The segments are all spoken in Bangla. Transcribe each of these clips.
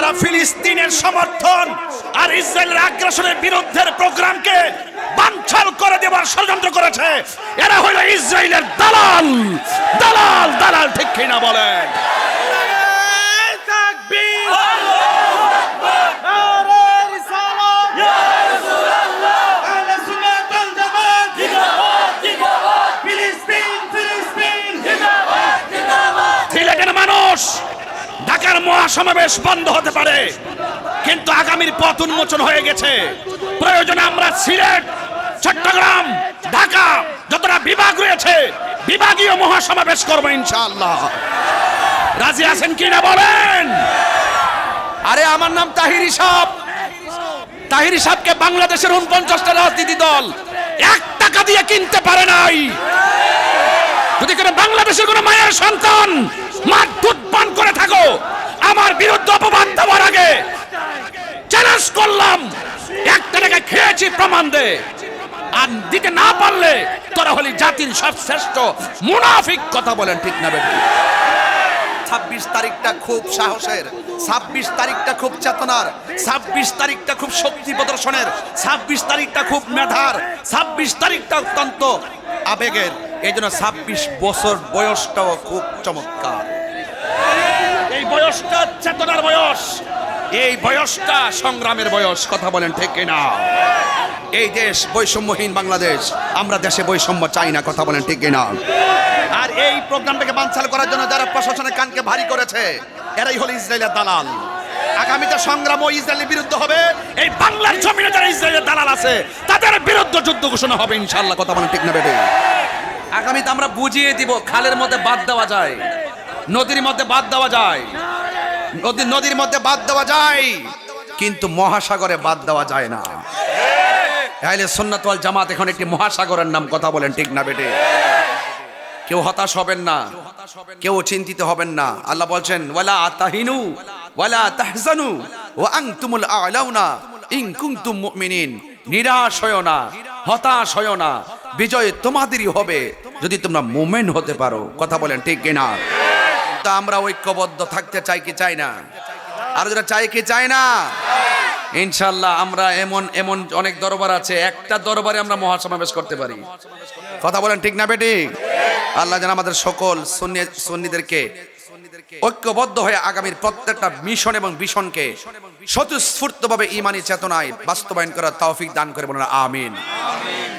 যারা ফিলিস্তিনের সমর্থন আর ইসরায়েলের আগ্রাসনের বিরুদ্ধে প্রোগ্রামকে বাঞ্ছাল করে দেবার ষড়যন্ত্র করেছে, এরা হলো ইসরায়েলের দালাল। দালাল দালাল, ঠিক কিনা বলেন? মহাসমাবেশ বন্ধ হতে পারে। কিন্তু আগামীর পথ উন্মোচন হয়ে গেছে। প্রয়োজনে আমরা সিলেট, চট্টগ্রাম, ঢাকা যতটা বিভাগ রয়েছে, বিভাগীয় মহাসমাবেশ করব ইনশাআল্লাহ। রাজি আছেন কি না বলেন? আরে আমার নাম তাহিরি সাহ তাহিরি সাহকে বাংলাদেশের উনপঞ্চাশটা রাজনীতি দল এক টাকা দিয়ে কিনতে পারে নাই। যদি কোনো বাংলাদেশের কোনো মায়ের সন্তান মার দুধ পান করে থাকো আমার বিরুদ্ধে অপবাদ দেওয়ার আগে চ্যালেঞ্জ করলাম। এক টাকা খেয়েছি প্রমাণ দে। আর দিতে না পারলে তোরা হলি জাতির সবশ্রেষ্ঠ মুনাফিক কথা বলেন ঠিক না বেটি? ছাব্বিশ তারিখটা খুব সাহসের, ছাব্বিশ তারিখটা খুব চেতনার, ছাব্বিশ তারিখটা খুব শক্তি প্রদর্শনের, ছাব্বিশ তারিখটা খুব মেধার, ছাব্বিশ তারিখটা অত্যন্ত আবেগের। এই জন্য ছাব্বিশ বছর বয়সটাও খুব চমৎকার। বয়সটা চেতনার বয়স। এই বয়সটা সংগ্রামের বয়স, কথা বলেন ঠিক না এই দেশ বৈষম্যহীন বাংলাদেশ, আমরা দেশে বৈষম্য চাই না, কথা বলেন ঠিক না আর এই প্রোগ্রামটাকে বানচাল করার জন্য যারা প্রশাসনের কানকে ভারী করেছে, এরাই হলো ইসরায়েলের দালাল। আগামীতে সংগ্রাম ও ইসরায়েলের বিরুদ্ধে হবে। এই বাংলার জমিনে যারা ইসরায়েলের দালাল আছে, তাদের বিরুদ্ধে যুদ্ধ ঘোষণা হবে ইনশাল্লাহ কথা বলেন ঠিক না বেটে আগামীতে আমরা বুঝিয়ে দিব, খালের মধ্যে বাদ দেওয়া যায়। নদীর মধ্যে বাদ দেওয়া যায়। নদী নদীর মধ্যে বাদ দেওয়া যায়। কিন্তু মহাসাগরে বাদ দেওয়া যায় না। তাহলে সন্ন্যতওয়াল জামাত এখন একটি মহাসাগরের নাম কথা বলেন, ঠিক না বেটে? কেউ হতাশ হবেন না। কেউ চিন্তিত হবেন না। আল্লাহ বলছেন, ওয়ালা তাহিনু, ওয়ালা তাহজানু, ওয়া আনতুমুল আ'লাউনা, ইন কুনতুম মুমিনিন। নিরাশ হয়েও না, হতাশ হয়েও না। বিজয় তোমাদেরই হবে, যদি তোমরা মুমেন্ট হতে পারো। কথা বলেন, ঠিক কিনা? তা আমরা ঐক্যবদ্ধ থাকতে চাই কি চাই না? আর যারা চাই কি চাই না? ইনশাল্লাহ আমরা এমন এমন অনেক দরবার আছে, একটা দরবারে আমরা মহাসমাবেশ করতে পারি। কথা বলেন ঠিক না বেটি? আল্লাহ যেন আমাদের সকল সুন্নি, সুন্নিদেরকে ঐক্যবদ্ধ হয়ে আগামীর প্রত্যেকটা মিশন এবং বিশনকে স্বতঃস্ফূর্তভাবে ইমানি চেতনায় বাস্তবায়ন করার তৌফিক দান করে বলেন, আমিন।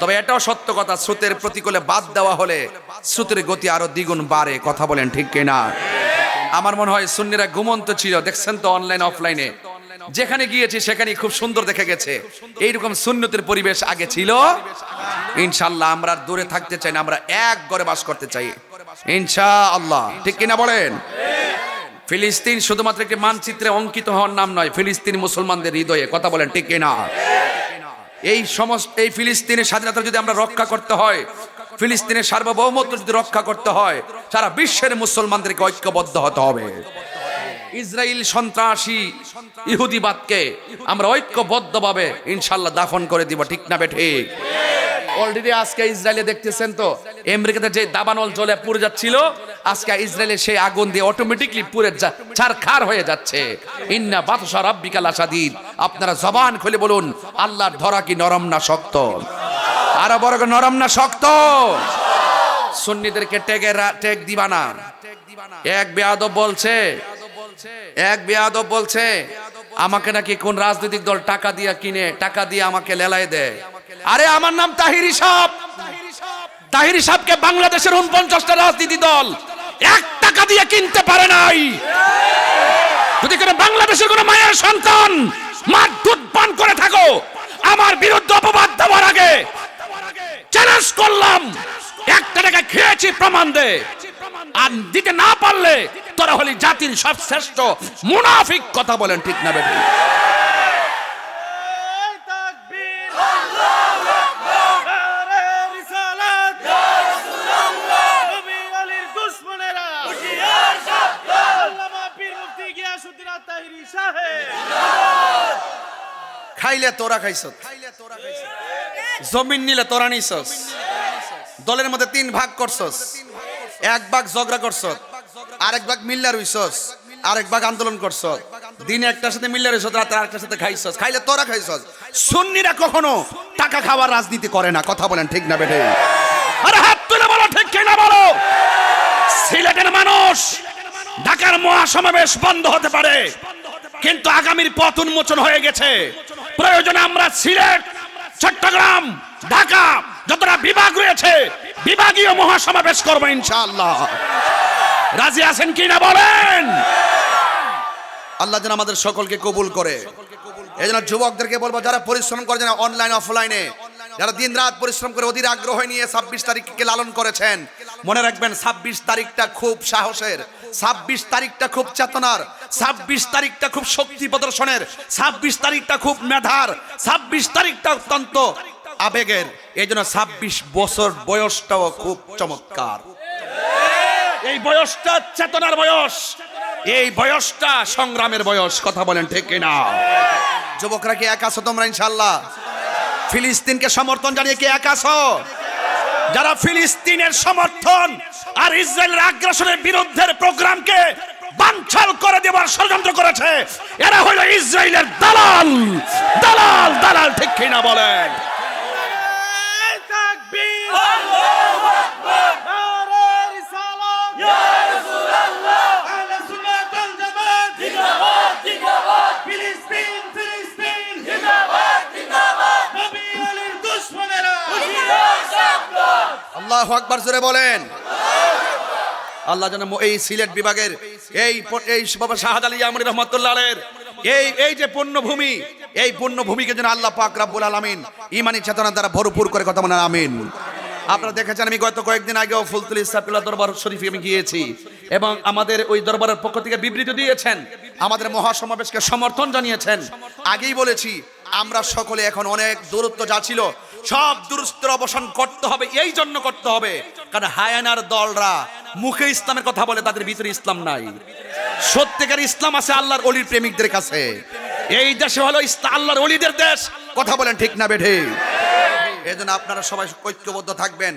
তবে এটাও সত্য কথা, স্রোতের প্রতিকূলে বাদ দেওয়া হলে স্রোতের গতি আরও দ্বিগুণ বাড়ে, কথা বলেন ঠিক কিনা? আমার মনে হয় সুন্নিরা ঘুমন্ত ছিল, দেখছেন তো অনলাইন অফলাইনে যেখানে গিয়েছি সেখানে খুব সুন্দর দেখে গেছে। এইরকম সুন্নতের পরিবেশ আগে ছিল। ইনশাল্লাহ আমরা দূরে থাকতে চাই না, আমরা এক ঘরে বাস করতে চাই। ইনশা আল্লাহ ঠিক কিনা বলেন? ফিলিস্তিন শুধুমাত্র একটি মানচিত্রে অঙ্কিত হওয়ার নাম নয়, ফিলিস্তিন মুসলমানদের হৃদয়ে, কথা বলেন ঠিক কিনা? এই সমস্ত, এই ফিলিস্তিনের স্বাধীনতা যদি আমরা রক্ষা করতে হয়, ফিলিস্তিনের সার্বভৌমত্ব যদি রক্ষা করতে হয়, সারা বিশ্বের মুসলমানদেরকে ঐক্যবদ্ধ হতে হবে। ইসরায়েল সন্ত্রাসী ইহুদিবাদকে আমরা ঐক্যবদ্ধভাবে ইনশাল্লাহ দাফন করে দিব, ঠিক না বেঠে? অলরেডি আজকে ইসরায়েলে দেখতেছেন তো, আমেরিকাতে যে দাবানল জলে পুড়ে যাচ্ছিল আজকে ইসরায়েলে সেই আগুন দিয়ে অটোমেটিকলি পুড়ে ছারখার হয়ে যাচ্ছে। ইন্না বাতসা রাব্বিকাল আসাদিদ। আপনারা জবান খুলে বলুন, আল্লাহর ধরা কি নরম না শক্ত? আরও বড় নরম না শক্ত? সুন্নিদেরকে টেকে টেক দিবা না। এক বেয়াদব বলছে, এক বেয়াদব বলছে, আমাকে নাকি কোন রাজনৈতিক দল টাকা দিয়ে কিনে, টাকা দিয়ে আমাকে লেলাই দেয়। আরে আমার নাম তাহিরি সাহ তাহিরি সাহকে বাংলাদেশের উনপঞ্চাশটা রাজনীতি দল এক টাকা দিয়ে কিনতে পারে নাই। যদি কোনো বাংলাদেশের কোনো মায়ের সন্তান মার দুধ পান করে থাকো, আমার বিরুদ্ধে অপবাদ দেওয়ার আগে চ্যালেঞ্জ করলাম। একটা টাকা খেয়েছি প্রমাণ দে। আর দিতে না পারলে তোরা হলি জাতির সব শ্রেষ্ঠ মুনাফিক, কথা বলেন ঠিক না বেটি খাইলে তোরা খাইছ জমিন নিলে তোরা নিছস। দলের মধ্যে তিন ভাগ করছস। এক ভাগ ঝগড়া করছ আরেক ভাগ মিল্লা রইছস। আরেক ভাগ আন্দোলন করছ দিনে একটার সাথে মিললে রেছো রাতে আরেকটার সাথে খাইছস। খাইলে তোরা খাইছস। সুন্নিরা কখনো টাকা খাওয়ার রাজনীতি করে না। কথা বলেন ঠিক না বেটে আরে হাত তুলে বলো, ঠিক কিনা বলো? সিলেটের মানুষ ঢাকার মহাসমাবেশ বন্ধ হতে পারে। কিন্তু আগামীর পথ উন্মোচন হয়ে গেছে। প্রয়োজনে আমরা সিলেট, চট্টগ্রাম, ঢাকা যতটা বিভাগ রয়েছে, বিভাগীয় মহাসমাবেশ করব ইনশাআল্লাহ। রাজি আছেন কি না বলেন? আল্লাহ যেন আমাদের সকলকে কবুল করে। এই জন্য যুবকদেরকে বলব, যারা পরিশ্রম করে অনলাইন অফলাইনে যারা দিন রাত পরিশ্রম করে অধীর আগ্রহ নিয়ে ছাব্বিশ তারিখকে লালন করেছেন মনে রাখবেন, ছাব্বিশ তারিখটা খুব সাহসের, ছাব্বিশ তারিখটা খুব চেতনার, ছাব্বিশ তারিখটা খুব শক্তি প্রদর্শনের, ছাব্বিশ তারিখটা খুব মেধার, ছাব্বিশ তারিখটা অত্যন্ত আবেগের। এই জন্য ছাব্বিশ বছর বয়সটাও খুব চমৎকার। এই বয়সটা চেতনার বয়স। এই বয়সটা সংগ্রামের বয়স, কথা বলেন ঠিক না যুবকরা কি এক আছো তোমরা ইনশাল্লাহ ফিলিস্তিনকে সমর্থন জানিয়ে কি এক আছো? যারা ফিলিস্তিনের সমর্থন আর ইসরায়েলের আগ্রাসনের বিরুদ্ধে প্রোগ্রামকে বাঞ্ছাল করে দেবার ষড়যন্ত্র করেছে, এরা হলো ইসরায়েলের দালাল। দালাল দালাল, ঠিক কিনা বলেন? আল্লাহ আকবার জোরে বলেন। আল্লাহ যেন এই সিলেট বিভাগের এই এই বাবা শাহাদ আলী আমরি রহমতুল্লাহ এই এই যে পূর্ণভূমি, এই পূর্ণভূমিকে যেন আল্লাহ পাক রাব্বুল আলামিন ইমানি চেতনা দ্বারা ভরপুর করে কথা বলেন, আমিন। আপনারা দেখেছেন, আমি গত কয়েকদিন আগেও ফুলতুল ইসাফিল্লাহ দরবার শরীফে আমি গিয়েছি এবং আমাদের ওই দরবারের পক্ষ থেকে বিবৃতি দিয়েছেন, আমাদের মহাসমাবেশকে সমর্থন জানিয়েছেন। আগেই বলেছি, আমরা সকলে এখন অনেক দূরত্ব যাচ্ছিল সব দূরত্বের অবসান করতে হবে, এই জন্য করতে হবে। কারণ হায়ানার দলরা মুখে ইসলামের কথা বলে, তাদের ভিতরে ইসলাম নাই। সত্যিকার ইসলাম আছে আল্লাহর অলির প্রেমিকদের কাছে। এই দেশে হলো আল্লাহর অলিদের দেশ। কথা বলেন ঠিক না বেঠে? এই জন্য আপনারা সবাই ঐক্যবদ্ধ থাকবেন,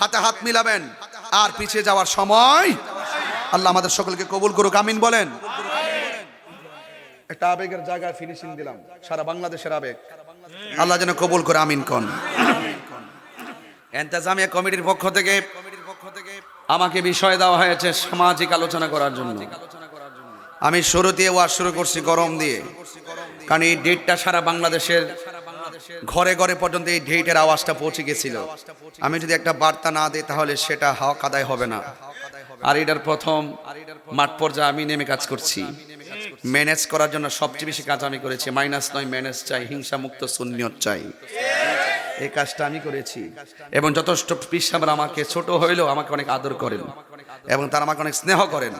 হাতে হাত মিলাবেন, আর পিছিয়ে যাওয়ার সময় আল্লাহ আমাদের সকলকে কবুল করুক, আমিন বলেন। একটা আবেগের জায়গায় ফিনিশিং দিলাম, সারা বাংলাদেশের আবেগ। আল্লাহ যেন কবুল করে, আমিন কন। এন্তাজামিয়া কমিটির পক্ষ থেকে আমাকে বিষয় দেওয়া হয়েছে সামাজিক আলোচনা করার জন্য। আমি শুরু দিয়ে ওয়াজ শুরু করছি গরম দিয়ে, কারণ এই ডেটটা সারা বাংলাদেশের ঘরে ঘরে পর্যন্ত এই ডেটের আওয়াজটা পৌঁছে গেছিল। আমি যদি একটা বার্তা না দিই, তাহলে সেটা হক আদায় হবে না। আর এটার প্রথম মাঠ পর্যায়ে আমি নেমে কাজ করছি। ম্যানেজ করার জন্য সবচেয়ে বেশি কাজ আমি করেছি। মাইনাস নয়, ম্যানেজ চাই, হিংসা মুক্ত শূন্যত চাই। এই কাজটা আমি করেছি। এবং যথেষ্ট পিসাবরা আমাকে ছোট হইলেও আমাকে অনেক আদর করেন। এবং তারা আমাকে অনেক স্নেহ করেন।